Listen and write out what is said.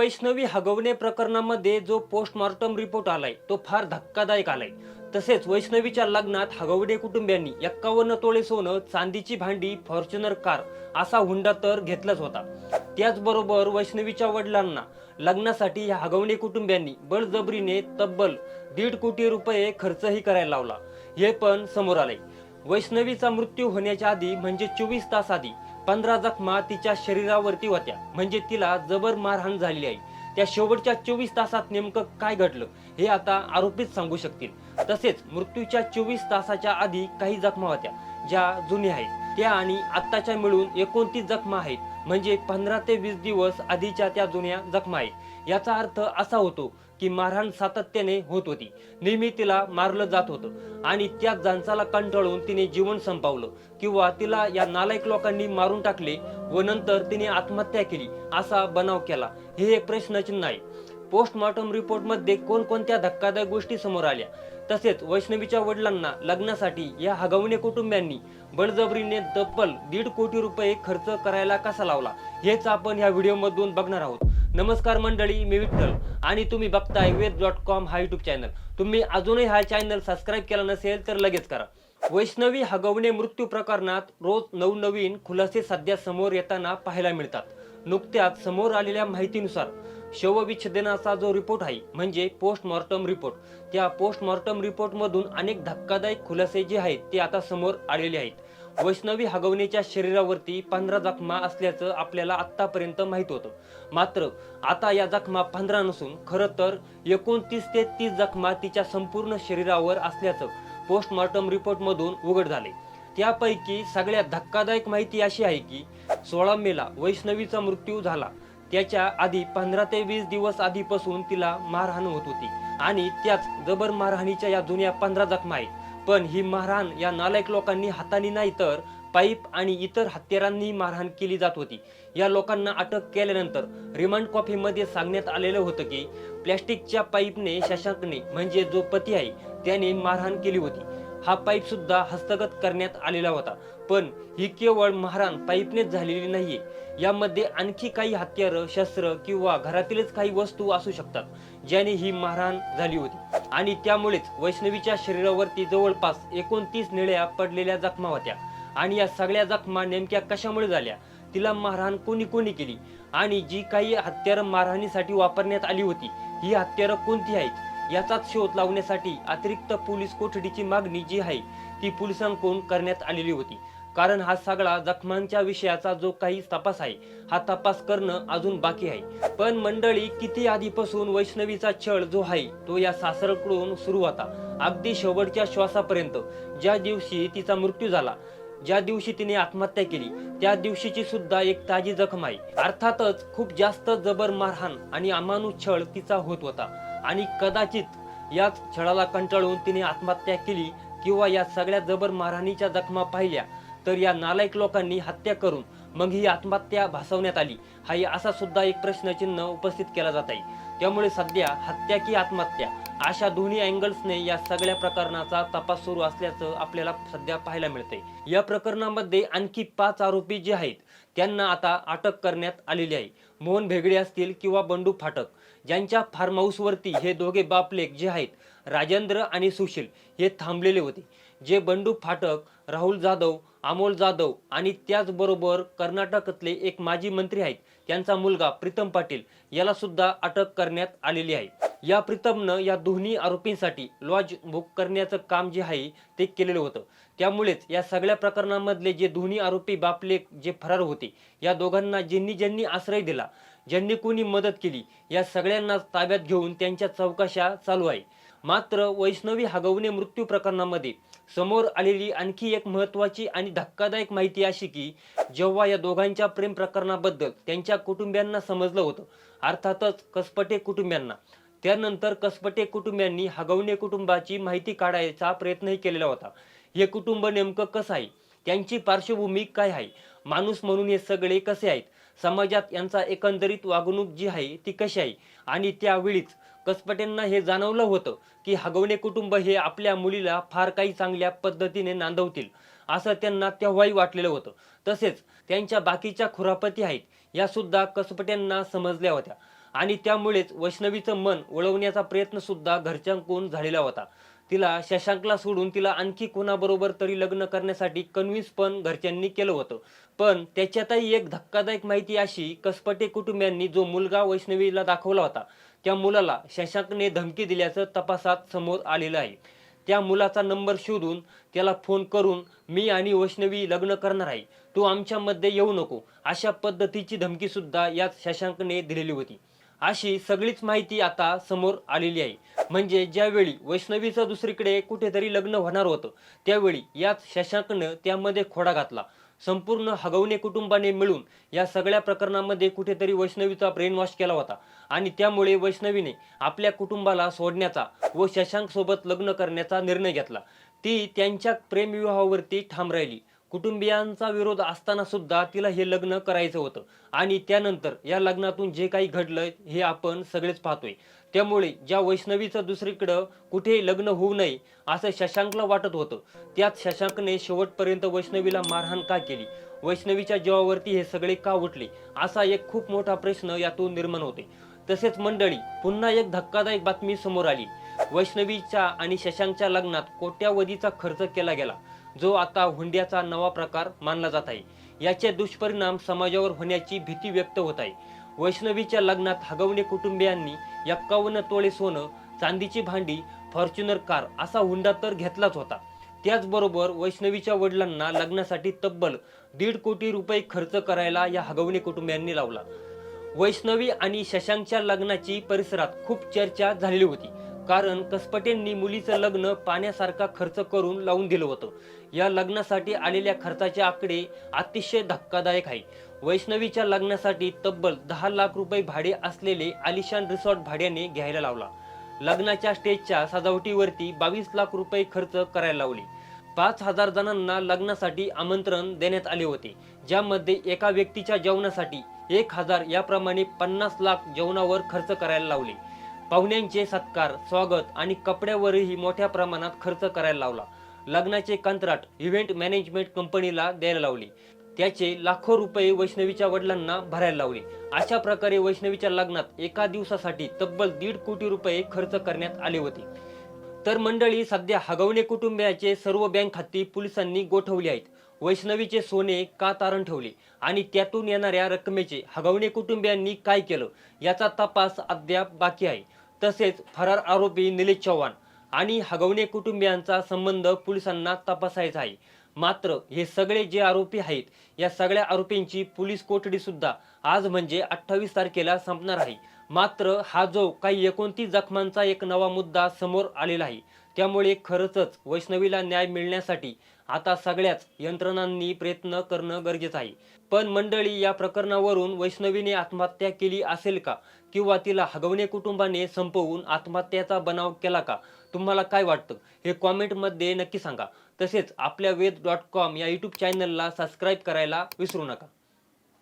वैष्णवी हगवणे प्रकरणामध्ये जो postmortem report आलाय तो फार धक्कादायक आलाय. तसेच वैष्णवीच्या लग्नात हगवडे कुटुंबियांनी एक्कावन्न तोळे सोनं चांदीची भांडी फॉर्च्युनर कार असा हुंडा तर घेतलाच होता. त्याचबरोबर वैष्णवीच्या वडिलांना लग्नासाठी या हगवणे कुटुंबियांनी बळजबरीने तब्बल दीड कोटी रुपये खर्चही करायला लावला. हे पण समोर आले वैष्णवीचा मृत्यू होण्याच्या आधी म्हणजे चोवीस तास आधी पंधरा जखमा तिच्या शरीरावरती होत्या. म्हणजे तिला जबर मारहाण झालेली आहे. त्या शेवटच्या चोवीस तासात नेमकं काय घडलं हे आता आरोपीच सांगू शकतील. तसेच मृत्यूच्या चोवीस तासाच्या आधी काही जखमा होत्या ज्या जुन्या आहेत. त्या आणि आत्ताच्या मिळून एकोणतीस जखमा आहेत. म्हणजे पंधरा ते वीस दिवस आधीच्या त्या जुन्या जखमा आहेत. याचा अर्थ असा होतो की मारहाण सातत्याने होत होती. नेहमी तिला मारलं जात होतं आणि त्या जांचाला कंटाळून तिने जीवन संपवलं किंवा तिला या नालायक लोकांनी मारून टाकले व नंतर तिने आत्महत्या केली असा बनाव केला. हे एक प्रश्नचिन्ह आहे. पोस्टमॉर्टम रिपोर्टमध्ये कोणकोणत्या धक्कादायक गोष्टी समोर आल्या? तसेच वैष्णवीच्या वडिलांना लग्नासाठी या हगवणे कुटुंबियांनी बळजबरीने तब्बल दीड कोटी रुपये खर्च करायला कसा लावला? हेच आपण या व्हिडिओमधून बघणार आहोत. नमस्कार मंडळी मी विठ्ठल आणि तुम्ही बघताय वेद डॉट कॉम हा युट्यूब चॅनल तुम्ही अजूनही हा चॅनल सबस्क्राईब केला नसेल तर लगेच करा. वैष्णवी हगवणे मृत्यू प्रकरणात रोज नवनवीन खुलासे सध्या समोर येताना पाहायला मिळतात. नुकत्याच समोर आलेल्या माहितीनुसार शवविच्छेदनाचा जो रिपोर्ट आहे म्हणजे पोस्टमॉर्टम रिपोर्ट त्या पोस्टमॉर्टम रिपोर्टमधून अनेक धक्कादायक खुलासे जे आहेत ते आता समोर आलेले आहेत. वैष्णवी हगवणेच्या शरीरावरती पंधरा जखमा असल्याचं आपल्याला आतापर्यंत माहीत होतं. मात्र आता या जखमा पंधरा नसून खरं तर एकोणतीस ते तीस जखमा तिच्या संपूर्ण शरीरावर असल्याचं पोस्टमॉर्टम रिपोर्टमधून उघड झाले. त्यापैकी सगळ्यात धक्कादायक माहिती अशी आहे की सोळा मेला वैष्णवीचा मृत्यू झाला. त्याच्या आधी पंधरा ते वीस दिवस आधीपासून तिला मारहाण होत होती. आणि त्याच जबर मारहाणीच्या या जुन्या पंधरा जखमा आहेत. पण ही मारहाण या नालायक लोकांनी हाताने नाही तर पाईप आणि इतर हत्यारांनी मारहाण केली जात होती. या लोकांना अटक केल्यानंतर रिमांड कॉफीमध्ये सांगण्यात आलेलं होतं की प्लॅस्टिकच्या पाईपने शशांकने म्हणजे जो पती आहे त्याने मारहाण केली होती. हा पाईप सुद्धा हस्तगत करण्यात आलेला होता. पण ही केवळ महाराण पाईपनेच झालेली नाहीये. यामध्ये आणखी काही हत्यारं शस्त्र किंवा घरातीलच काही वस्तू असू शकतात ज्याने ही मारहाण झाली होती. आणि त्यामुळेच वैष्णवीच्या शरीरावरती जवळपास एकोणतीस निळ्या पडलेल्या जखमा होत्या. आणि या सगळ्या जखमा नेमक्या कशामुळे झाल्या तिला मारहाण कोणी कोणी केली? आणि जी काही हत्यारं मारहाणीसाठी वापरण्यात आली होती ही हत्यारं कोणती आहेत? याचाच शोध लावण्यासाठी अतिरिक्त पोलीस कोठडीची मागणी जी आहे ती पोलिसांकडून करण्यात आलेली होती. कारण हा सगळा जखमांच्या विषयाचा जो काही तपास आहे हा तपास करणं अजून बाकी आहे. पण मंडळी किती आधीपासून वैष्णवीचा छळ जो आहे तो या सासरकडून सुरू होता. अगदी शेवटच्या श्वासापर्यंत ज्या दिवशी तिचा मृत्यू झाला ज्या दिवशी तिने आत्महत्या केली त्या दिवशीची सुद्धा एक ताजी जखम आहे. अर्थातच खूप जास्त जबर मारहाण आणि अमानुष छळ तिचा होत होता. आणि कदाचित याच छळाला कंटाळून तिने आत्महत्या केली किंवा या सगळ्या जबर मारहाणीच्या जखमा पाहिल्या तर या नालायक लोकांनी हत्या करून मग ही आत्महत्या भासवण्यात आली. हा असा सुद्धा एक प्रश्नचिन्ह उपस्थित केला जात आहे. त्यामुळे सध्या हत्या की आत्महत्या अशा दोन्ही अँगल्सने या सगळ्या प्रकरणाचा तपास सुरू असल्याचं आपल्याला सध्या पाहायला मिळतंय. या प्रकरणामध्ये आणखी पाच आरोपी जे आहेत त्यांना आता अटक करण्यात आलेली आहे. मोहन भेगडे असतील किंवा बंडू फाटक ज्यांच्या फार्म हाऊसवरती हे दोघे बापलेक जे आहेत राजेंद्र आणि सुशील हे थांबलेले होते. जे बंडू फाटक राहुल जाधव अमोल जाधव आणि त्याचबरोबर कर्नाटकातले एक माजी मंत्री आहेत त्यांचा मुलगा प्रीतम पाटील याला सुद्धा अटक करण्यात आलेली आहे. या प्रीतमनं या दोन्ही आरोपींसाठी लॉज बुक करण्याचं काम जे आहे ते केलेलं होतं. त्यामुळेच या सगळ्या प्रकरणामधले जे दोन्ही आरोपी बापले जे फरार होते या दोघांना ज्यांनी ज्यांनी आश्रय दिला ज्यांनी कोणी मदत केली या सगळ्यांना ताब्यात घेऊन त्यांच्या चौकशा चालू आहे. मात्र वैष्णवी हगवणे मृत्यू प्रकरणामध्ये समोर आलेली आणखी एक महत्वाची आणि धक्कादायक माहिती अशी की जेव्हा या दोघांच्या प्रेम प्रकरणाबद्दल त्यांच्या कुटुंबियांना समजलं होतं अर्थातच कसपटे कुटुंबियांना त्यानंतर कसपटे कुटुंबियांनी हगवणे कुटुंबाची माहिती काढायचा प्रयत्नही केलेला होता. हे कुटुंब नेमकं कसं आहे? त्यांची पार्श्वभूमी काय आहे? माणूस म्हणून हे सगळे कसे आहेत? समाजात यांचा एकंदरीत वागणूक जी आहे ती कशी आहे? आणि त्यावेळीच कसपटेंना हे जाणवलं होतं की हगवणे कुटुंब हे आपल्या मुलीला फार काही चांगल्या पद्धतीने नांदवतील असं त्यांना तेव्हाही वाटलेलं होतं. तसेच त्यांच्या बाकीच्या खुरापती आहेत या सुद्धा कसपट्यांना समजल्या होत्या. आणि त्यामुळेच वैष्णवीचं मन वळवण्याचा प्रयत्न सुद्धा घरच्यांकडून झालेला होता. तिला शशांकला सोडून तिला आणखी कोणाबरोबर तरी लग्न करण्यासाठी कन्व्हिन्स पण घरच्यांनी केलं होतं. पण त्याच्यातही एक धक्कादायक माहिती अशी कसपटे कुटुंबियांनी जो मुलगा वैष्णवीला दाखवला होता त्या मुलाला शशांकने धमकी दिल्याचं तपासात समोर आलेलं आहे. त्या मुलाचा नंबर शोधून त्याला फोन करून मी आणि वैष्णवी लग्न करणार आहे. तू आमच्यामध्ये येऊ नको. अशा पद्धतीची धमकीसुद्धा यात शशांकने दिलेली होती. अशी सगळीच माहिती आता समोर आलेली आहे. म्हणजे ज्यावेळी वैष्णवीचं दुसरीकडे कुठेतरी लग्न होणार होतं त्यावेळी याच शशांकनं त्यामध्ये खोडा घातला. संपूर्ण हगवणे कुटुंबाने मिळून या सगळ्या प्रकरणामध्ये कुठेतरी वैष्णवीचा ब्रेनवॉश केला होता. आणि त्यामुळे वैष्णवीने आपल्या कुटुंबाला सोडण्याचा व शशांक सोबत लग्न करण्याचा निर्णय घेतला. ती त्यांच्या प्रेमविवाहावरती ठाम राहिली. कुटुंबियांचा विरोध असताना सुद्धा तिला हे लग्न करायचं होतं. आणि त्यानंतर या लग्नातून जे काही घडलंय हे आपण सगळेच पाहतोय. त्यामुळे ज्या वैष्णवीचं दुसरीकडं कुठेही लग्न होऊ नये असं शशांकला वाटत होतं. त्यात शशांकने शेवटपर्यंत वैष्णवीला मारहाण का केली? वैष्णवीच्या जीवावरती हे सगळे का उठले? असा एक खूप मोठा प्रश्न यातून निर्माण होते तसेच मंडळी पुन्हा एक धक्कादायक बातमी समोर आली. वैष्णवीच्या आणि शशांकच्या लग्नात कोट्यावधीचा खर्च केला गेला जो आता हुंड्याचा नवा प्रकार मानला जात आहे. याचे दुष्परिणाम समाजावर होण्याची भीती व्यक्त होत आहे. वैष्णवीच्या लग्नात हगवणे कुटुंबियांनी एक्कावन्न तोळे सोनं चांदीची भांडी फॉर्च्युनर कार असा हुंडा तर घेतलाच होता. त्याचबरोबर वैष्णवीच्या वडिलांना लग्नासाठी तब्बल दीड कोटी रुपये खर्च करायला या हगवणे कुटुंबियांनी लावला. वैष्णवी आणि शशांकच्या लग्नाची परिसरात खूप चर्चा झालेली होती. कारण कसपटेंनी मुलीचं लग्न पाण्यासारखा खर्च करून लावून दिलं होतं. या लग्नासाठी आलेल्या खर्चाचे आकडे अतिशय धक्कादायक आहे. वैष्णवीच्या लग्नासाठी तब्बल दहा लाख रुपये भाडे असलेले आलिशान रिसॉर्ट भाड्याने घ्यायला लावला. लग्नाच्या स्टेजच्या सजावटीवरती बावीस लाख रुपये खर्च करायला लावले. पाच हजार जणांना लग्नासाठी आमंत्रण देण्यात आले होते ज्यामध्ये एका व्यक्तीच्या जेवणासाठी एक हजार याप्रमाणे पन्नास लाख जेवणावर खर्च करायला लावले. पाहुण्यांचे सत्कार स्वागत आणि कपड्यावरही मोठ्या प्रमाणात खर्च करायला लावला. लग्नाचे कंत्राट इव्हेंट मॅनेजमेंट कंपनीला द्यायला लावले. त्याचे लाखो रुपये वैष्णवीच्या वडिलांना भरायला लावले. अशा प्रकारे वैष्णवीच्या लग्नात एका दिवसासाठी तब्बल दीड कोटी रुपये खर्च करण्यात आले होते. तर मंडळी सध्या हगवणे कुटुंबियाचे सर्व बँक खाती पोलिसांनी गोठवली आहेत. वैष्णवीचे सोने का तारण ठेवले आणि त्यातून येणाऱ्या रकमेचे हगवणे कुटुंबियांनी काय केलं याचा तपास अद्याप बाकी आहे. तसेच फरार आरोपी निलेश चव्हाण आणि हगवणे कुटुंबियांचा संबंध पोलिसांना तपासायचा आहे. मात्र हे सगळे जे आरोपी आहेत या सगळ्या आरोपींची पोलीस कोठडी सुद्धा आज म्हणजे अठ्ठावीस तारखेला संपणार आहे. मात्र हा जो काही एकोणतीस जखमांचा एक नवा मुद्दा समोर आलेला आहे त्यामुळे खरंच वैष्णवीला न्याय मिळण्यासाठी आता सगळ्याच यंत्रणांनी प्रयत्न करणं गरजेचं आहे. पण मंडळी या प्रकरणावरून वैष्णवीने आत्महत्या केली असेल का? किंवा तिला हगवणे कुटुंबाने संपवून आत्महत्याचा बनाव केला का? तुम्हाला काय वाटतं? हे कॉमेंटमध्ये नक्की सांगा. तसेच आपल्या वेद डॉट कॉम या यूट्यूब चॅनलला सबस्क्राईब करायला विसरू नका.